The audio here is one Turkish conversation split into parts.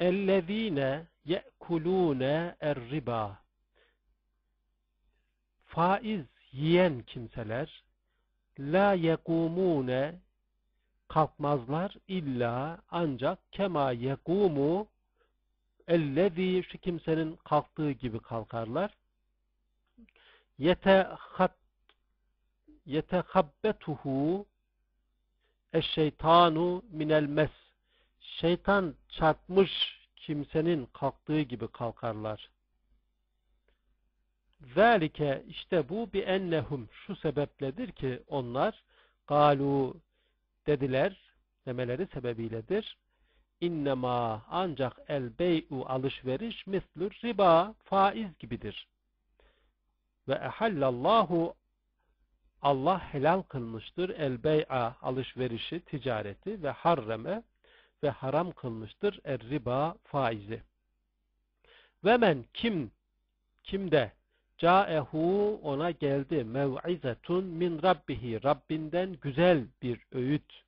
اَلَّذ۪ينَ يَأْكُلُونَ الرِّبَا Faiz yiyen kimseler la yekumune kalkmazlar illa ancak kema yekumu ellezî şu kimsenin kalktığı gibi kalkarlar yetehat yetehabbetuhu eşşeytanu minel mes şeytan çarpmış kimsenin kalktığı gibi kalkarlar. Zalike işte bu bir ennehum şu sebepledir ki onlar galu dediler demeleri sebebiyledir. İnnemâ ancak el bey'u alışveriş mislur riba faiz gibidir. Ve ehallallahu Allah helal kılmıştır el bey'a alışverişi, ticareti ve harreme ve haram kılmıştır er riba faizi. Ve men kim kimde caehu ona geldi mev'izetun min rabbihi Rabbinden güzel bir öğüt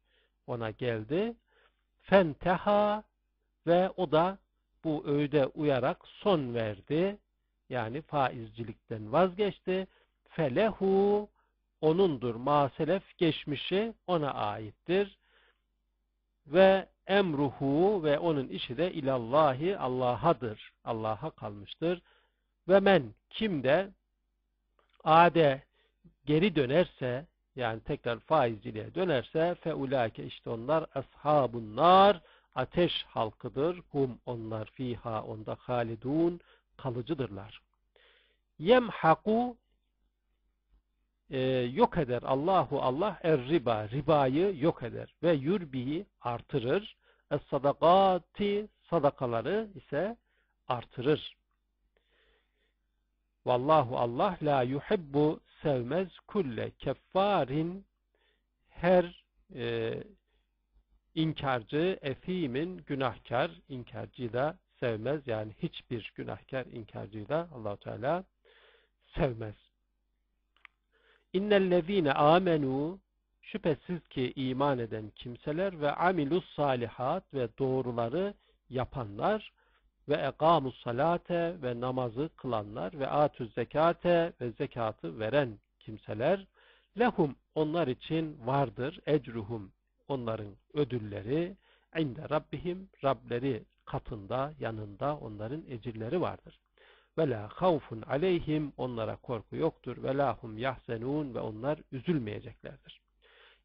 ona geldi. Fenteha ve o da bu öğüde uyarak son verdi. Yani faizcilikten vazgeçti. Felehu onundur. Maselef geçmişi ona aittir. Ve emruhu ve onun işi de ilallahi Allah'adır. Allah'a kalmıştır. Ve men kim de ade geri dönerse yani tekrar faizciliğe dönerse feulâke işte onlar ashabun nar ateş halkıdır. Hum onlar fiha onda halidun kalıcıdırlar. Yemhaku e, yok eder. Allahu Allah er riba ribayı yok eder ve yurbihi artırır. Es sadakati sadakaları ise artırır. Vallahu Allah la yuhibbu sevmez kulle keffarin her e, inkarcı, efimin günahkar, inkarcıyı da sevmez. Yani hiçbir günahkar, inkarcıyı da allah Teala sevmez. İnnellezîne amenu şüphesiz ki iman eden kimseler ve amilus salihat ve doğruları yapanlar ve ekamus salate ve namazı kılanlar ve atüz zekate ve zekatı veren kimseler lehum onlar için vardır ecruhum onların ödülleri inde rabbihim Rableri katında yanında onların ecirleri vardır. Ve la havfun aleyhim onlara korku yoktur. Ve la hum yahzenun ve onlar üzülmeyeceklerdir.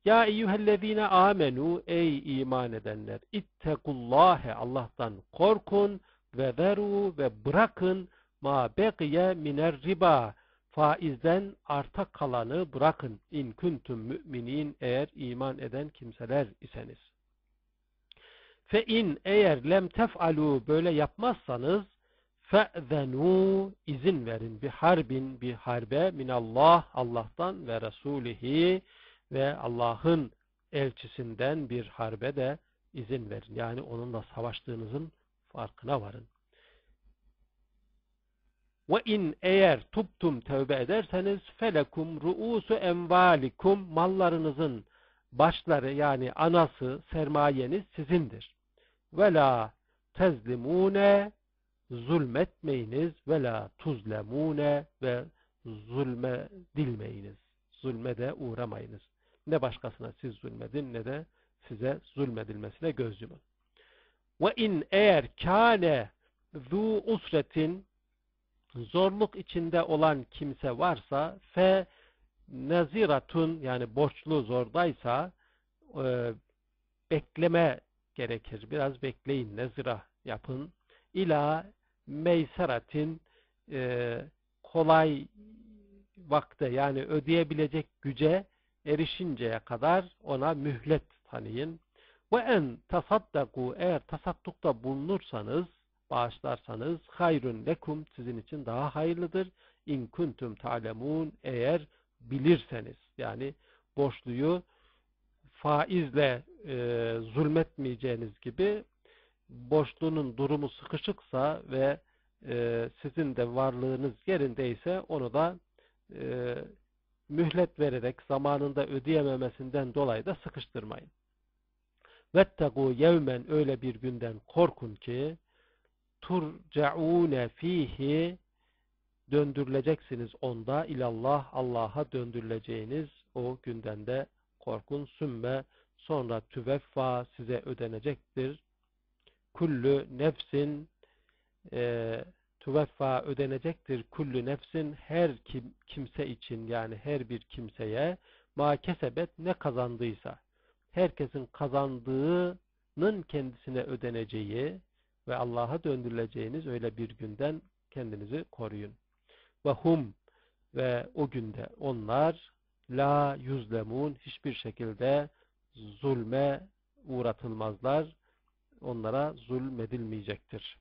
Ya eyyühellezine amenu ey iman edenler ittekullâhe Allah'tan korkun ve veru ve bırakın ma beqiye miner riba faizden arta kalanı bırakın in kuntum müminin eğer iman eden kimseler iseniz. Fe in eğer lem tef'alu böyle yapmazsanız fe'zenu izin verin bir harbin bir harbe minallah Allah'tan ve Resulihi ve Allah'ın elçisinden bir harbe de izin verin. Yani onunla savaştığınızın farkına varın. Ve in eğer tuptum tövbe ederseniz felekum ruusu envalikum mallarınızın başları yani anası sermayeniz sizindir. Ve la tezlimune zulmetmeyiniz ve la tuzlemune ve zulme dilmeyiniz. Zulme de uğramayınız. Ne başkasına siz zulmedin ne de size zulmedilmesine göz yumun. Ve in eğer kâne zu usretin zorluk içinde olan kimse varsa fe naziratun yani borçlu zordaysa e, bekleme gerekir. Biraz bekleyin. Nezira yapın. İla meyseratin e, kolay vakte yani ödeyebilecek güce erişinceye kadar ona mühlet tanıyın. Ve en tasaddaku eğer tasaddukta bulunursanız bağışlarsanız hayrun lekum sizin için daha hayırlıdır. İn kuntum ta'lemun eğer bilirseniz yani borçluyu faizle e, zulmetmeyeceğiniz gibi borçlunun durumu sıkışıksa ve e, sizin de varlığınız yerindeyse onu da e, mühlet vererek zamanında ödeyememesinden dolayı da sıkıştırmayın. Vettegu yevmen öyle bir günden korkun ki turcaune fihi döndürüleceksiniz onda ilallah Allah'a döndürüleceğiniz o günden de korkun sümme sonra tüveffa size ödenecektir. Kullu nefsin e, tüveffa ödenecektir. Kullu nefsin her kim, kimse için yani her bir kimseye ma kesebet ne kazandıysa herkesin kazandığının kendisine ödeneceği ve Allah'a döndürüleceğiniz öyle bir günden kendinizi koruyun. Ve hum ve o günde onlar la yüzlemun hiçbir şekilde zulme uğratılmazlar. Onlara zulmedilmeyecektir.